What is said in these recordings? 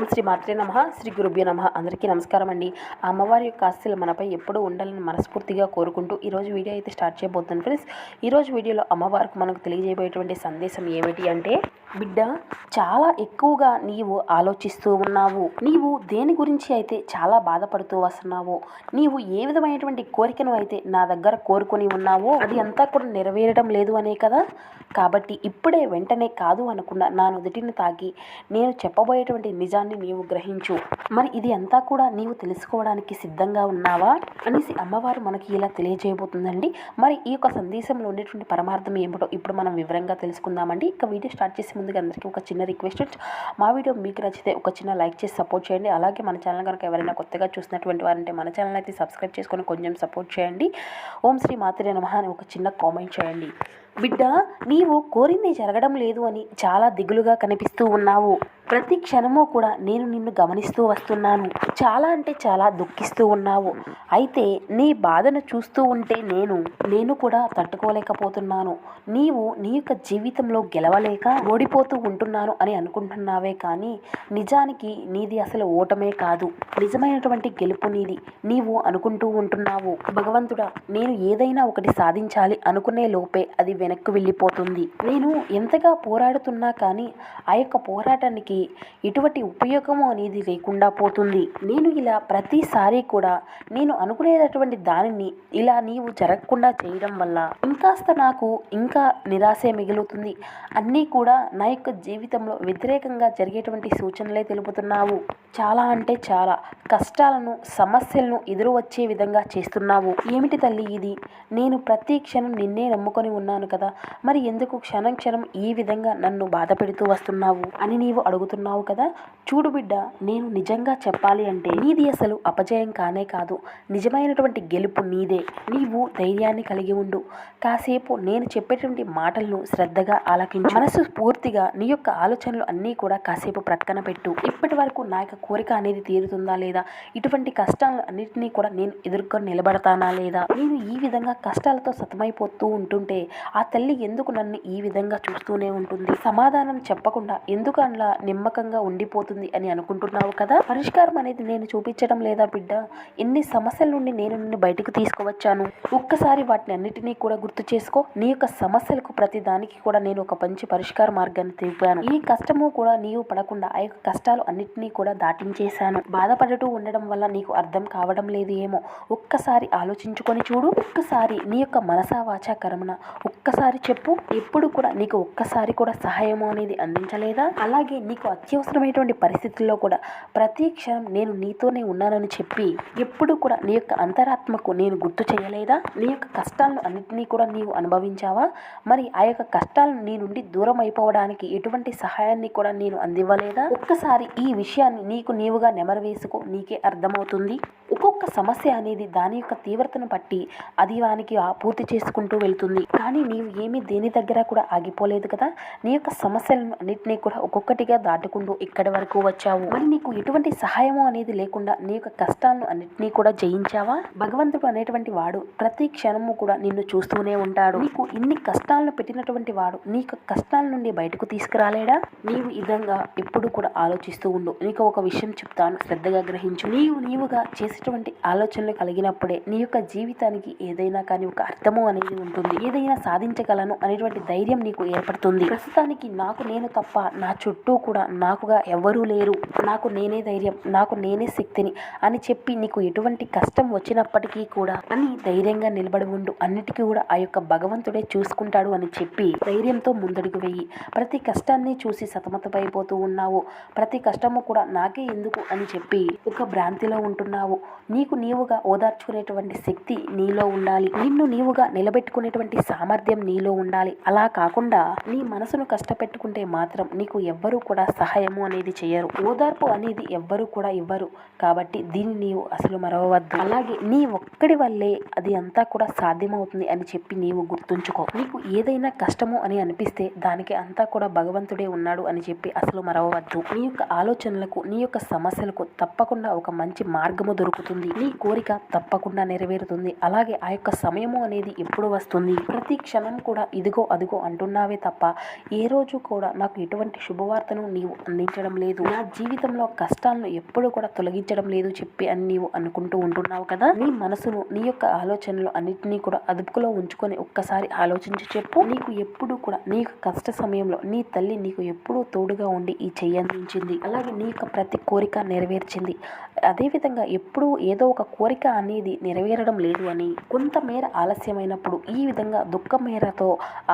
ఓం శ్రీ మాత్రే నమ శ్రీ గురుభ్యో నమ. అందరికీ నమస్కారం అండి. ఆ అమ్మవారి యొక్క ఆస్తులు మనపై ఎప్పుడూ ఉండాలని మనస్ఫూర్తిగా కోరుకుంటూ ఈరోజు వీడియో అయితే స్టార్ట్ చేయబోతున్నాను. ఫ్రెండ్స్ ఈరోజు వీడియోలో అమ్మవారికి మనకు తెలియజేయబోయేటువంటి సందేశం ఏమిటి అంటే బిడ్డ చాలా ఎక్కువగా నీవు ఆలోచిస్తూ ఉన్నావు. నీవు దేని గురించి అయితే చాలా బాధపడుతూ వస్తున్నావో నీవు ఏ విధమైనటువంటి కోరికను అయితే నా దగ్గర కోరుకొని ఉన్నావో అది అంతా కూడా నెరవేరడం లేదు అనే కదా? కాబట్టి ఇప్పుడే వెంటనే కాదు అనకుండా నా నుదుటిని తాకి నేను చెప్పబోయేటువంటి నిజాన్ని నీవు గ్రహించు. మరి ఇది అంతా కూడా నీవు తెలుసుకోవడానికి సిద్ధంగా ఉన్నావా? అనేసి అమ్మవారు మనకి ఇలా తెలియజేయబోతుందండి. మరి ఈ యొక్క సందేశంలో ఉండేటువంటి పరమార్థం ఏమిటో ఇప్పుడు మనం వివరంగా తెలుసుకుందామండి. ఇక వీడియో స్టార్ట్ చేసి ముందుగా అందరికీ ఒక చిన్న రిక్వెస్ట్. మా వీడియో మీకు నచ్చితే ఒక చిన్న లైక్ చేసి సపోర్ట్ చేయండి. అలాగే మన ఛానల్ కనుక ఎవరైనా కొత్తగా చూసినటువంటి వారంటే మన ఛానల్ అయితే సబ్స్క్రైబ్ చేసుకొని కొంచెం సపోర్ట్ చేయండి. ఓం శ్రీ మాతృ నమహా అని ఒక చిన్న కామెంట్ చేయండి. బిడ్డ నీవు కోరింది జరగడం లేదు అని చాలా దిగులుగా కనిపిస్తూ ఉన్నావు. ప్రతి క్షణము కూడా నేను నిన్ను గమనిస్తూ వస్తున్నాను. చాలా అంటే చాలా దుఃఖిస్తూ ఉన్నావు. అయితే నీ బాధను చూస్తూ ఉంటే నేను నేను కూడా తట్టుకోలేకపోతున్నాను. నీవు నీ యొక్క జీవితంలో గెలవలేక ఓడిపోతూ ఉంటున్నాను అని అనుకుంటున్నావే కానీ నిజానికి నీది అసలు ఓటమే కాదు. నిజమైనటువంటి గెలుపు నీది. నీవు అనుకుంటూ ఉంటున్నావు. భగవంతుడా నేను ఏదైనా ఒకటి సాధించాలి అనుకునే లోపే అది వెనక్కు వెళ్ళిపోతుంది. నేను ఎంతగా పోరాడుతున్నా కానీ ఆ యొక్క పోరాటానికి ఎటువంటి ఉపయోగము అనేది లేకుండా పోతుంది. నేను ఇలా ప్రతిసారి కూడా నేను అనుకునేటటువంటి దానిని ఇలా నీవు జరగకుండా చేయడం వల్ల ఇంకాస్త నాకు ఇంకా నిరాశే మిగులుతుంది. అన్నీ కూడా నా యొక్క జీవితంలో వ్యతిరేకంగా జరిగేటువంటి సూచనలే తెలుపుతున్నావు. చాలా అంటే చాలా కష్టాలను సమస్యలను ఎదురు వచ్చే విధంగా చేస్తున్నావు. ఏమిటి తల్లి ఇది? నేను ప్రతి క్షణం నిన్నే నమ్ముకొని ఉన్నాను కదా. మరి ఎందుకు క్షణం క్షణం ఈ విధంగా నన్ను బాధ పెడుతూ వస్తున్నావు అని నీవు అడుగుతున్నావు కదా? చూడు బిడ్డ నేను నిజంగా చెప్పాలి అంటే నీది అసలు అపజయం కానే కాదు. నిజమైనటువంటి గెలుపు నీదే. నీవు ధైర్యాన్ని కలిగి ఉండు. కాసేపు నేను చెప్పేటువంటి మాటలను శ్రద్ధగా ఆలకించు. మనసు పూర్తిగా నీ యొక్క ఆలోచనలు అన్నీ కూడా కాసేపు ప్రక్కన పెట్టు. ఇప్పటి వరకు నా యొక్క కోరిక అనేది తీరుతుందా లేదా? ఇటువంటి కష్టాలను అన్నిటినీ కూడా నేను ఎదుర్కొని నిలబడతానా లేదా? నేను ఈ విధంగా కష్టాలతో సతమైపోతూ ఉంటుంటే ఆ ఆ తల్లి ఎందుకు నన్ను ఈ విధంగా చూస్తూనే ఉంటుంది? సమాధానం చెప్పకుండా ఎందుకు అలా నిమ్మకంగా ఉండిపోతుంది అని అనుకుంటున్నావు కదా? పరిష్కారం అనేది నేను చూపించడం లేదా బిడ్డ? ఎన్ని సమస్యల నుండి నేను నిన్ను బయటకు తీసుకువచ్చాను? ఒక్కసారి వాటిని అన్నిటినీ కూడా గుర్తు చేసుకో. నీ యొక్క సమస్యలకు ప్రతి దానికి కూడా నేను ఒక మంచి పరిష్కార మార్గాన్ని తెలిపాను ఈ కష్టము కూడా నీవు పడకుండా ఆ యొక్క కష్టాలు అన్నిటినీ కూడా దాటించేశాను. బాధపడుతూ ఉండడం వల్ల నీకు అర్థం కావడం లేదు ఏమో. ఒక్కసారి ఆలోచించుకొని చూడు. ఒక్కసారి నీ యొక్క మనసా వాచా కర్మన ఒక్కసారి చెప్పు. ఎప్పుడు కూడా నీకు ఒక్కసారి కూడా సహాయం అనేది అందించలేదా? అలాగే నీకు అత్యవసరమైనటువంటి పరిస్థితుల్లో కూడా ప్రతి క్షణం నేను నీతోనే ఉన్నానని చెప్పి ఎప్పుడు కూడా నీ యొక్క అంతరాత్మకు నేను గుర్తు చేయలేదా? నీ యొక్క కష్టాలను అన్నింటినీ కూడా నీవు అనుభవించావా? మరి ఆ యొక్క కష్టాలను నీ నుండి దూరం అయిపోవడానికి ఎటువంటి సహాయాన్ని కూడా నేను అందివ్వలేదా? ఒక్కసారి ఈ విషయాన్ని నీకు నీవుగా నెమరు వేసుకో. నీకే అర్థమవుతుంది. ఒక్కొక్క సమస్య అనేది దాని యొక్క తీవ్రతను బట్టి అది వానికి పూర్తి చేసుకుంటూ వెళ్తుంది. కానీ నీవు ఏమీ దేని దగ్గర కూడా ఆగిపోలేదు కదా? నీ యొక్క సమస్యలను అన్నింటినీ కూడా ఒక్కొక్కటిగా దాటుకుంటూ ఇక్కడి వరకు వచ్చావు. మరి నీకు ఎటువంటి సహాయము అనేది లేకుండా నీ యొక్క కష్టాలను అన్నింటినీ కూడా జయించావా? భగవంతుడు అనేటువంటి వాడు ప్రతి క్షణము కూడా నిన్ను చూస్తూనే ఉంటాడు. నీకు ఇన్ని కష్టాలను పెట్టినటువంటి వాడు నీ యొక్క కష్టాల నుండి బయటకు తీసుకురాలేడా? నీవు విధంగా ఎప్పుడు కూడా ఆలోచిస్తూ ఉండు. నీకు ఒక విషయం చెప్తాను. శ్రద్ధగా గ్రహించు. నీవు నీవుగా చేసేటువంటి ఆలోచనలు కలిగినప్పుడే నీ యొక్క జీవితానికి ఏదైనా కానీ ఒక అర్థము అనేది ఉంటుంది. ఏదైనా సాధించగలను అనేటువంటి ధైర్యం నీకు ఏర్పడుతుంది. ప్రస్తుతానికి నాకు నేను తప్ప నా చుట్టూ కూడా నాకుగా ఎవరూ లేరు. నాకు నేనే ధైర్యం నాకు నేనే శక్తిని అని చెప్పి నీకు ఎటువంటి కష్టం వచ్చినప్పటికీ కూడా అని ధైర్యంగా నిలబడి ఉండు. అన్నిటికీ కూడా ఆ యొక్క భగవంతుడే చూసుకుంటాడు అని చెప్పి ధైర్యంతో ముందడుగు వెయ్యి ప్రతి కష్టాన్ని చూసి సతమతమైపోతూ ఉన్నావు. ప్రతి కష్టము కూడా నాకే ఎందుకు అని చెప్పి ఒక భ్రాంతిలో ఉంటున్నావు. నీకు నీవుగా ఓదార్చుకునేటువంటి శక్తి నీలో ఉండాలి. నిన్ను నీవుగా నిలబెట్టుకునేటువంటి సామర్థ్యం నీలో ఉండాలి. అలా కాకుండా నీ మనసును కష్టపెట్టుకుంటే మాత్రం నీకు ఎవ్వరూ కూడా సహాయము అనేది చేయరు. ఓదార్పు అనేది ఎవ్వరూ కూడా ఇవ్వరు. కాబట్టి దీన్ని నీవు అసలు మరవవద్దు. అలాగే నీ ఒక్కడి వల్లే అది అంతా కూడా సాధ్యమవుతుంది అని చెప్పి నీవు గుర్తుంచుకో. నీకు ఏదైనా కష్టము అని అనిపిస్తే దానికి అంతా కూడా భగవంతుడే ఉన్నాడు అని చెప్పి అసలు మరవవద్దు. నీ యొక్క ఆలోచనలకు నీ యొక్క సమస్యలకు తప్పకుండా ఒక మంచి మార్గము దొరుకుతుంది. నీ కోరిక తప్పకుండా నెరవేరుతుంది. అలాగే ఆ యొక్క సమయము అనేది ఎప్పుడు వస్తుంది? ప్రతి క్షణం కూడా ఇదిగో అదిగో అంటున్నావే తప్ప ఏ రోజు కూడా నాకు ఎటువంటి శుభవార్తను నీవు అందించడం లేదు. నా జీవితంలో కష్టాలను ఎప్పుడు కూడా తొలగించడం లేదు చెప్పి అని నీవు అనుకుంటూ ఉంటున్నావు కదా? నీ మనసును నీ యొక్క ఆలోచనలు అన్నిటినీ కూడా అదుపులో ఉంచుకొని ఒక్కసారి ఆలోచించి చెప్పు. నీకు ఎప్పుడు కూడా నీ యొక్క కష్ట సమయంలో నీ తల్లి నీకు ఎప్పుడూ తోడుగా ఉండి ఈ చెయ్యి అందించింది. అలాగే నీ యొక్క ప్రతి కోరిక నెరవేర్చింది. అదేవిధంగా ఎప్పుడూ ఏదో ఒక కోరిక అనేది నెరవేరడం లేదు అని కొంతమేర ఆలస్యమైనప్పుడు ఈ విధంగా దుఃఖం మేరతో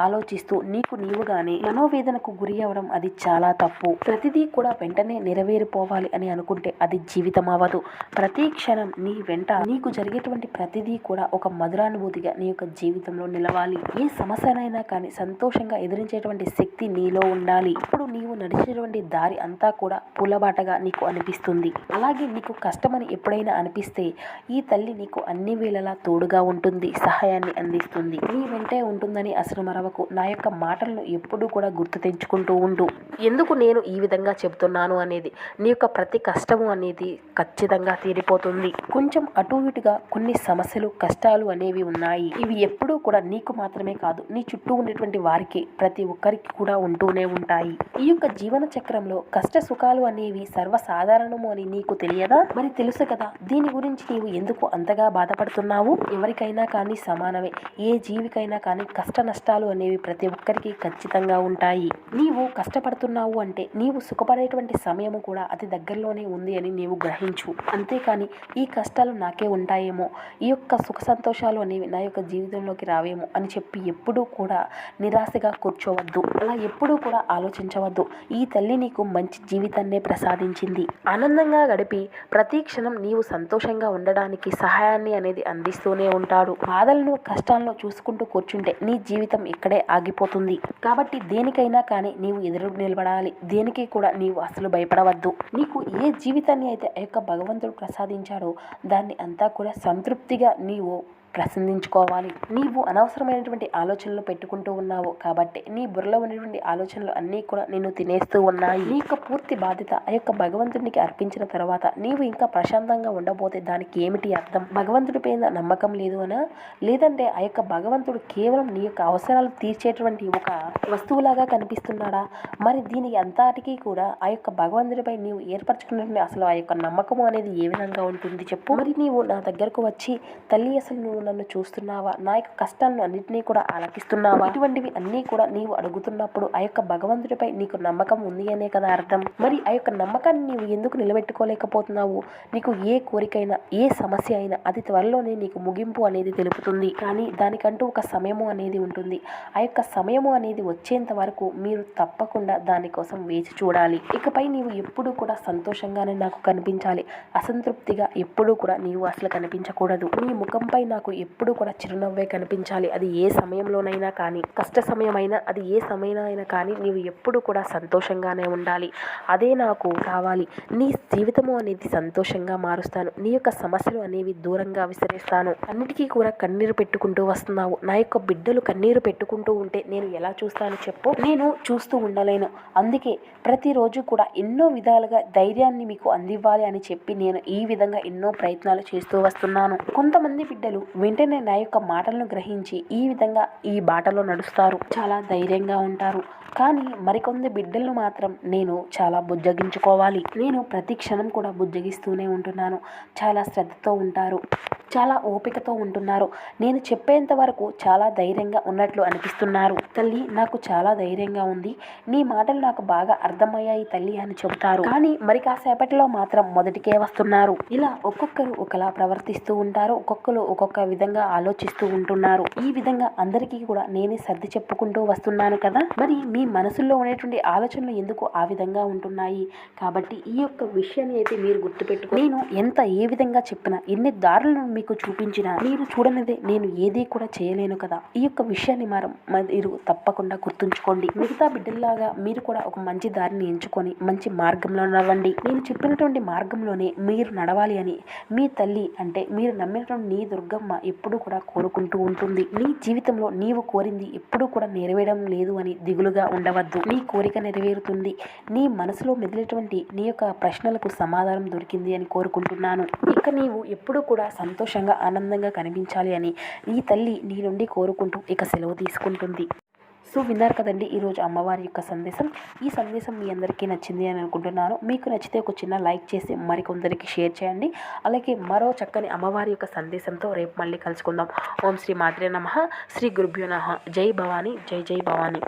ఆలోచిస్తూ నీకు నీవుగానే మనోవేదనకు గురి అవ్వడం అది చాలా తప్పు. ప్రతిదీ కూడా వెంటనే నెరవేరిపోవాలి అని అనుకుంటే అది జీవితం అవ్వదు. ప్రతి క్షణం నీ వెంట నీకు జరిగేటువంటి ప్రతిదీ కూడా ఒక మధురానుభూతిగా నీ యొక్క జీవితంలో నిలవాలి. ఏ సమస్యనైనా కానీ సంతోషంగా ఎదిరించేటువంటి శక్తి నీలో ఉండాలి. ఇప్పుడు నీవు నడిచేటువంటి దారి అంతా కూడా పూలబాటగా నీకు అనిపిస్తుంది. అలాగే నీకు కష్టమని ఎప్పుడైనా అనిపిస్తే ఈ తల్లి నీకు అన్ని వేళలా తోడుగా ఉంటుంది సహాయాన్ని అందిస్తుంది. నీ వెంటే ఉంటుందని అసలు మరవకు నా యొక్క మాటలను ఎప్పుడూ కూడా గుర్తు తెచ్చుకుంటూ ఉండు. ఎందుకు నేను ఈ విధంగా చెబుతున్నాను అనేది నీ యొక్క ప్రతి కష్టము అనేది ఖచ్చితంగా తీరిపోతుంది. కొంచెం అటు ఇటుగా కొన్ని సమస్యలు కష్టాలు అనేవి ఉన్నాయి. ఇవి ఎప్పుడూ కూడా నీకు మాత్రమే కాదు నీ చుట్టూ ఉన్నటువంటి వారికి ప్రతి ఒక్కరికి కూడా ఉంటూనే ఉంటాయి. ఈ యొక్క జీవన చక్రంలో కష్ట సుఖాలు అనేవి సర్వసాధారణము అని నీకు తెలియదా? మరి తెలుసు కదా దీని గురించి నీవు ఎందుకు అంతగా బాధపడుతున్నావు? ఎవరికైనా కానీ సమానమే. ఏ జీవికైనా కానీ కష్ట నష్టాలు అనేవి ప్రతి ఒక్కరికి ఖచ్చితంగా ఉంటాయి. నీవు కష్టపడుతున్నావు అంటే నీవు సుఖపడేటువంటి సమయము కూడా అతి దగ్గరలోనే ఉంది అని నీవు గ్రహించు. అంతేకాని ఈ కష్టాలు నాకే ఉంటాయేమో? ఈ యొక్క సుఖ సంతోషాలు అనేవి నా యొక్క జీవితంలోకి రావేమో? అని చెప్పి ఎప్పుడూ కూడా నిరాశగా కూర్చోవద్దు. అలా ఎప్పుడూ కూడా ఆలోచించవద్దు. ఈ తల్లి నీకు మంచి జీవితాన్నే ప్రసాదించింది. ఆనందంగా గడిపి ప్రతి క్షణం నీవు సంతోషంగా ఉండడానికి సహాయాన్ని అనేది అందిస్తూనే ఉంటాడు. బాధలను కష్టాలను చూసుకుంటూ కూర్చుంటే నీ జీవితం ఇక్కడే ఆగిపోతుంది. కాబట్టి దేనికైనా కానీ నీవు ఎదురు నిలబడాలి. దేనికి కూడా నీవు అసలు భయపడవద్దు. నీకు ఏ జీవితాన్ని అయితే ఆ యొక్క భగవంతుడు ప్రసాదించాడో దాన్ని అంతా కూడా సంతృప్తిగా నీవు ప్రసందించుకోవాలి నీవు అనవసరమైనటువంటి ఆలోచనలు పెట్టుకుంటూ ఉన్నావు కాబట్టి నీ బుర్రలో ఉన్నటువంటి ఆలోచనలు అన్నీ కూడా నిన్ను తినేస్తూ ఉన్నాయి. నీ యొక్క పూర్తి బాధ్యత ఆ యొక్క భగవంతునికి అర్పించిన తర్వాత నీవు ఇంకా ప్రశాంతంగా ఉండబోతే దానికి ఏమిటి అర్థం? భగవంతుడి పైన నమ్మకం లేదు అనా? లేదంటే ఆ యొక్క భగవంతుడు కేవలం నీ యొక్క అవసరాలు తీర్చేటువంటి ఒక వస్తువులాగా కనిపిస్తున్నాడా? మరి దీనికి అంతటికీ కూడా ఆ యొక్క భగవంతుడిపై నీవు ఏర్పరచుకున్నటువంటి అసలు ఆ యొక్క నమ్మకము అనేది ఏ విధంగా ఉంటుంది చెప్పు? మరి నీవు నా దగ్గరకు వచ్చి తల్లి అసలు నువ్వు నన్ను చూస్తున్నావా? నా యొక్క కష్టాలను అన్నింటినీ కూడా ఆలకిస్తున్నావా? ఇటువంటివి అన్నీ కూడా నీవు అడుగుతున్నప్పుడు ఆ యొక్క భగవంతుడిపై నీకు నమ్మకం ఉంది అనే కదా అర్థం. మరి ఆ యొక్క నమ్మకాన్ని నీవు ఎందుకు నిలబెట్టుకోలేకపోతున్నావు? నీకు ఏ కోరికైనా ఏ సమస్య అయినా అది త్వరలోనే నీకు ముగింపు అనేది తెలుపుతుంది. కానీ దానికంటూ ఒక సమయము అనేది ఉంటుంది. ఆ యొక్క సమయము అనేది వచ్చేంత వరకు మీరు తప్పకుండా దానికోసం వేచి చూడాలి. ఇకపై నీవు ఎప్పుడూ కూడా సంతోషంగానే నాకు కనిపించాలి. అసంతృప్తిగా ఎప్పుడూ కూడా నీవు అసలు కనిపించకూడదు. నీ ముఖంపై నాకు ఎప్పుడూ కూడా చిరునవ్వే కనిపించాలి. అది ఏ సమయంలోనైనా కానీ కష్ట సమయమైనా అది ఏ సమయమైనా కానీ నీవు ఎప్పుడు కూడా సంతోషంగానే ఉండాలి. అదే నాకు కావాలి. నీ జీవితము అనేది సంతోషంగా మారుస్తాను. నీ యొక్క సమస్యలు అనేవి దూరంగా విసిరేస్తాను. అన్నిటికీ కూడా కన్నీరు పెట్టుకుంటూ వస్తున్నావు. నా యొక్క బిడ్డలు కన్నీరు పెట్టుకుంటూ ఉంటే నేను ఎలా చూస్తాను చెప్పు? నేను చూస్తూ ఉండలేను. అందుకే ప్రతిరోజు కూడా ఎన్నో విధాలుగా ధైర్యాన్ని మీకు అందివ్వాలి అని చెప్పి నేను ఈ విధంగా ఎన్నో ప్రయత్నాలు చేస్తూ వస్తున్నాను. కొంతమంది బిడ్డలు వెంటనే నా యొక్క మాటలను గ్రహించి ఈ విధంగా ఈ బాటలో నడుస్తారు. చాలా ధైర్యంగా ఉంటారు. కానీ మరికొంది బిడ్డలను మాత్రం నేను చాలా బుజ్జగించుకోవాలి. నేను ప్రతి క్షణం కూడా బుజ్జగిస్తూనే ఉంటున్నాను. చాలా శ్రద్ధతో ఉంటారు. చాలా ఓపికతో ఉంటున్నారు. నేను చెప్పేంత వరకు చాలా ధైర్యంగా ఉన్నట్లు అనిపిస్తున్నారు. తల్లి నాకు చాలా ధైర్యంగా ఉంది. నీ మాటలు నాకు బాగా అర్థమయ్యాయి తల్లి అని చెబుతారు. కానీ మరి కాసేపటిలో మాత్రం మొదటికే వస్తున్నారు. ఇలా ఒక్కొక్కరు ఒకలా ప్రవర్తిస్తూ ఉంటారు. ఒక్కొక్కరు ఒక్కొక్క విధంగా ఆలోచిస్తూ ఉంటున్నారు. ఈ విధంగా అందరికీ కూడా నేనే సర్ది చెప్పుకుంటూ వస్తున్నాను కదా? మరి మీ మనసులో ఉండేటువంటి ఆలోచనలు ఎందుకు ఆ విధంగా ఉంటున్నాయి? కాబట్టి ఈ యొక్క విషయాన్ని అయితే మీరు గుర్తుపెట్టుకో నేను ఎంత ఏ విధంగా చెప్పినా ఎన్ని దారులను మీకు మీకు చూపించిన మీరు చూడనిదే నేను ఏది కూడా చేయలేను కదా. ఈ యొక్క విషయాన్ని మనం మీరు తప్పకుండా గుర్తుంచుకోండి. మిగతా బిడ్డల్లాగా మీరు కూడా ఒక మంచి దారిని ఎంచుకొని మంచి మార్గంలో నడవండి. నేను చెప్పినటువంటి మార్గంలోనే మీరు నడవాలి అని మీ తల్లి అంటే మీరు నమ్మినటువంటి నీ దుర్గమ్మ ఎప్పుడూ కూడా కోరుకుంటూ ఉంటుంది. నీ జీవితంలో నీవు కోరింది ఎప్పుడూ కూడా నెరవేరడం లేదు అని దిగులుగా ఉండవద్దు. నీ కోరిక నెరవేరుతుంది. నీ మనసులో మెదిలేటువంటి నీ యొక్క ప్రశ్నలకు సమాధానం దొరికింది అని కోరుకుంటున్నాను. ఇక నీవు ఎప్పుడూ కూడా సంతోషంగా ఆనందంగా కనిపించాలి అని నీ తల్లి నీ నుండి కోరుకుంటూ ఇక సెలవు తీసుకుంటుంది. సో విన్నారు కదండి ఈరోజు అమ్మవారి యొక్క సందేశం. ఈ సందేశం మీ అందరికీ నచ్చింది అని అనుకుంటున్నాను. మీకు నచ్చితే ఒక చిన్న లైక్ చేసి మరికొందరికి షేర్ చేయండి. అలాగే మరో చక్కని అమ్మవారి యొక్క సందేశంతో రేపు మళ్ళీ కలుసుకుందాం. ఓం శ్రీ మాత్రే నమ. శ్రీ గురుభ్యో నమ. జై భవానీ. జై జై భవానీ.